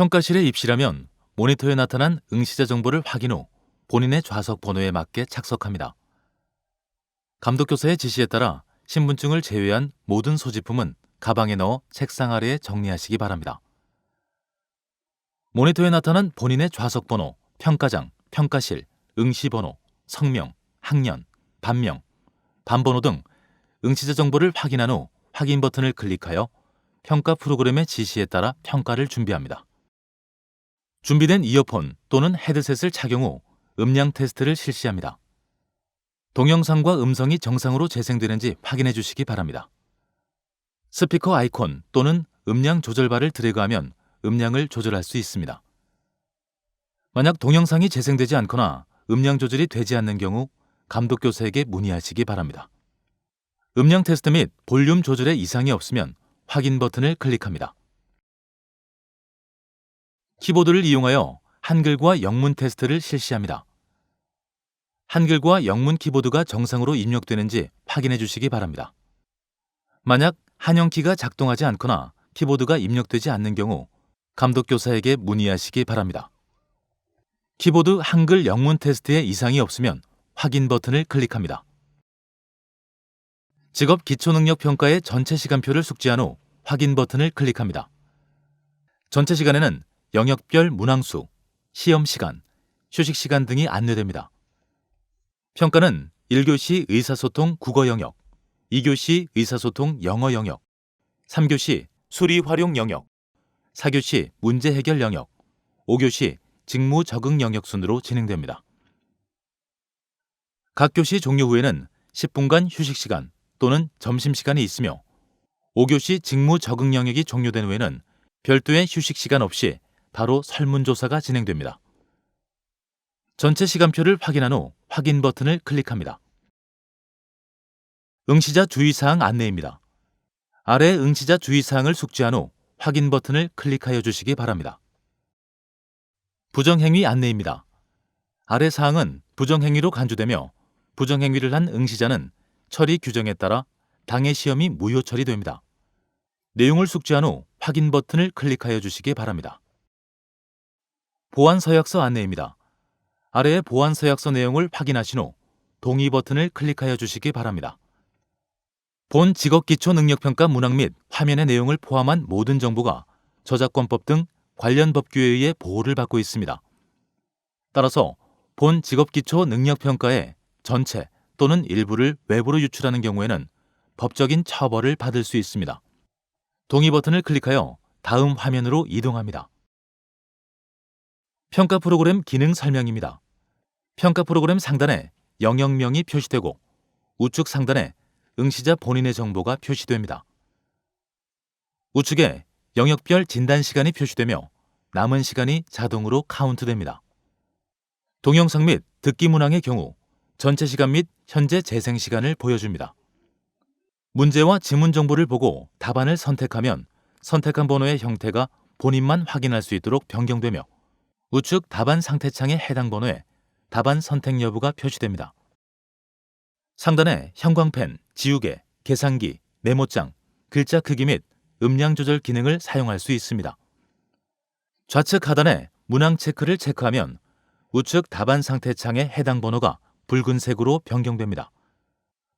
평가실에 입실하면 모니터에 나타난 응시자 정보를 확인 후 본인의 좌석 번호에 맞게 착석합니다. 감독교사의 지시에 따라 신분증을 제외한 모든 소지품은 가방에 넣어 책상 아래에 정리하시기 바랍니다. 모니터에 나타난 본인의 좌석 번호, 평가장, 평가실, 응시 번호, 성명, 학년, 반명, 반번호 등 응시자 정보를 확인한 후 확인 버튼을 클릭하여 평가 프로그램의 지시에 따라 평가를 준비합니다. 준비된 이어폰 또는 헤드셋을 착용 후 음량 테스트를 실시합니다. 동영상과 음성이 정상으로 재생되는지 확인해 주시기 바랍니다. 스피커 아이콘 또는 음량 조절바를 드래그하면 음량을 조절할 수 있습니다. 만약 동영상이 재생되지 않거나 음량 조절이 되지 않는 경우 감독 교사에게 문의하시기 바랍니다. 음량 테스트 및 볼륨 조절에 이상이 없으면 확인 버튼을 클릭합니다. 키보드를 이용하여 한글과 영문 테스트를 실시합니다. 한글과 영문 키보드가 정상으로 입력되는지 확인해 주시기 바랍니다. 만약 한영키가 작동하지 않거나 키보드가 입력되지 않는 경우 감독 교사에게 문의하시기 바랍니다. 키보드 한글 영문 테스트에 이상이 없으면 확인 버튼을 클릭합니다. 직업 기초능력 평가의 전체 시간표를 숙지한 후 확인 버튼을 클릭합니다. 전체 시간에는 영역별 문항수, 시험 시간, 휴식 시간 등이 안내됩니다. 평가는 1교시 의사소통 국어 영역, 2교시 의사소통 영어 영역, 3교시 수리 활용 영역, 4교시 문제 해결 영역, 5교시 직무 적응 영역 순으로 진행됩니다. 각 교시 종료 후에는 10분간 휴식 시간 또는 점심 시간이 있으며 5교시 직무 적응 영역이 종료된 후에는 별도의 휴식 시간 없이 바로 설문조사가 진행됩니다. 전체 시간표를 확인한 후 확인 버튼을 클릭합니다. 응시자 주의사항 안내입니다. 아래 응시자 주의사항을 숙지한 후 확인 버튼을 클릭하여 주시기 바랍니다. 부정행위 안내입니다. 아래 사항은 부정행위로 간주되며 부정행위를 한 응시자는 처리 규정에 따라 당해 시험이 무효 처리됩니다. 내용을 숙지한 후 확인 버튼을 클릭하여 주시기 바랍니다. 보안 서약서 안내입니다. 아래의 보안 서약서 내용을 확인하신 후 동의 버튼을 클릭하여 주시기 바랍니다. 본 직업기초능력평가 문항 및 화면의 내용을 포함한 모든 정보가 저작권법 등 관련 법규에 의해 보호를 받고 있습니다. 따라서 본 직업기초능력평가의 전체 또는 일부를 외부로 유출하는 경우에는 법적인 처벌을 받을 수 있습니다. 동의 버튼을 클릭하여 다음 화면으로 이동합니다. 평가 프로그램 기능 설명입니다. 평가 프로그램 상단에 영역명이 표시되고 우측 상단에 응시자 본인의 정보가 표시됩니다. 우측에 영역별 진단 시간이 표시되며 남은 시간이 자동으로 카운트됩니다. 동영상 및 듣기 문항의 경우 전체 시간 및 현재 재생 시간을 보여줍니다. 문제와 지문 정보를 보고 답안을 선택하면 선택한 번호의 형태가 본인만 확인할 수 있도록 변경되며 우측 답안 상태창의 해당 번호에 답안 선택 여부가 표시됩니다. 상단에 형광펜, 지우개, 계산기, 메모장, 글자 크기 및 음량 조절 기능을 사용할 수 있습니다. 좌측 하단에 문항 체크를 체크하면 우측 답안 상태 창의 해당 번호가 붉은색으로 변경됩니다.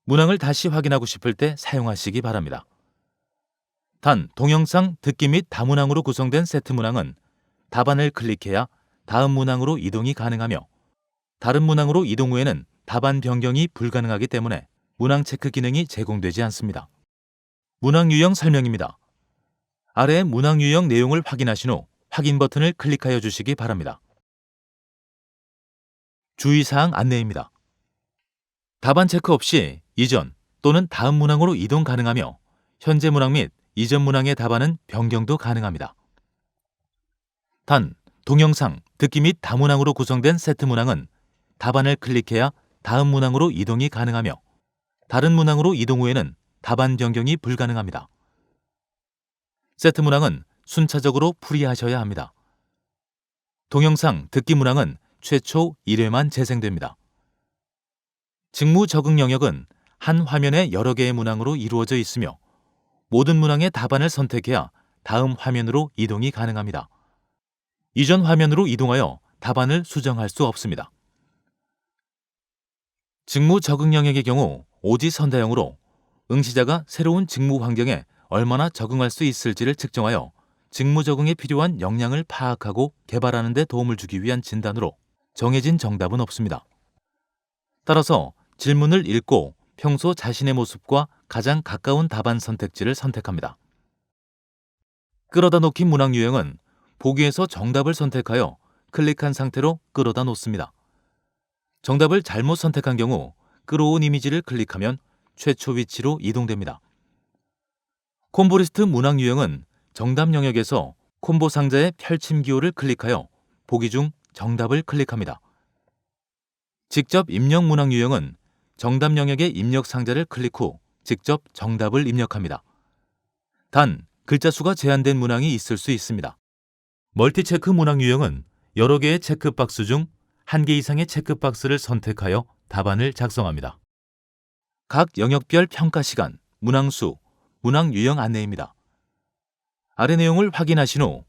문항을 다시 확인하고 싶을 때 사용하시기 바랍니다. 단, 동영상, 듣기 및 다문항으로 구성된 세트 문항은 답안을 클릭해야 다음 문항으로 이동이 가능하며 다른 문항으로 이동 후에는 답안 변경이 불가능하기 때문에 문항 체크 기능이 제공되지 않습니다. 문항 유형 설명입니다. 아래 문항 유형 내용을 확인하신 후 확인 버튼을 클릭하여 주시기 바랍니다. 주의사항 안내입니다. 답안 체크 없이 이전 또는 다음 문항으로 이동 가능하며 현재 문항 및 이전 문항의 답안은 변경도 가능합니다. 단, 동영상, 듣기 및 다문항으로 구성된 세트 문항은 답안을 클릭해야 다음 문항으로 이동이 가능하며 다른 문항으로 이동 후에는 답안 변경이 불가능합니다. 세트 문항은 순차적으로 풀이하셔야 합니다. 동영상, 듣기 문항은 최초 1회만 재생됩니다. 직무 적응 영역은 한 화면에 여러 개의 문항으로 이루어져 있으며 모든 문항의 답안을 선택해야 다음 화면으로 이동이 가능합니다. 이전 화면으로 이동하여 답안을 수정할 수 없습니다. 직무 적응 영역의 경우 오지 선다형으로 응시자가 새로운 직무 환경에 얼마나 적응할 수 있을지를 측정하여 직무 적응에 필요한 역량을 파악하고 개발하는 데 도움을 주기 위한 진단으로 정해진 정답은 없습니다. 따라서 질문을 읽고 평소 자신의 모습과 가장 가까운 답안 선택지를 선택합니다. 끌어다 놓기 문항 유형은 보기에서 정답을 선택하여 클릭한 상태로 끌어다 놓습니다. 정답을 잘못 선택한 경우 끌어온 이미지를 클릭하면 최초 위치로 이동됩니다. 콤보리스트 문항 유형은 정답 영역에서 콤보 상자의 펼침 기호를 클릭하여 보기 중 정답을 클릭합니다. 직접 입력 문항 유형은 정답 영역의 입력 상자를 클릭 후 직접 정답을 입력합니다. 단, 글자 수가 제한된 문항이 있을 수 있습니다. 멀티체크 문항 유형은 여러 개의 체크박스 중 한 개 이상의 체크박스를 선택하여 답안을 작성합니다. 각 영역별 평가 시간, 문항 수, 문항 유형 안내입니다. 아래 내용을 확인하신 후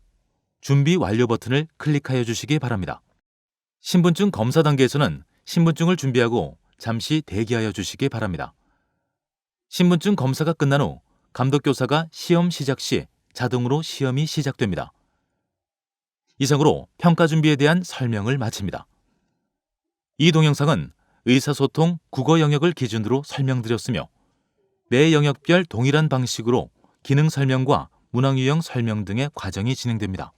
준비 완료 버튼을 클릭하여 주시기 바랍니다. 신분증 검사 단계에서는 신분증을 준비하고 잠시 대기하여 주시기 바랍니다. 신분증 검사가 끝난 후 감독교사가 시험 시작 시 자동으로 시험이 시작됩니다. 이상으로 평가 준비에 대한 설명을 마칩니다. 이 동영상은 의사소통 국어 영역을 기준으로 설명드렸으며 매 영역별 동일한 방식으로 기능 설명과 문항 유형 설명 등의 과정이 진행됩니다.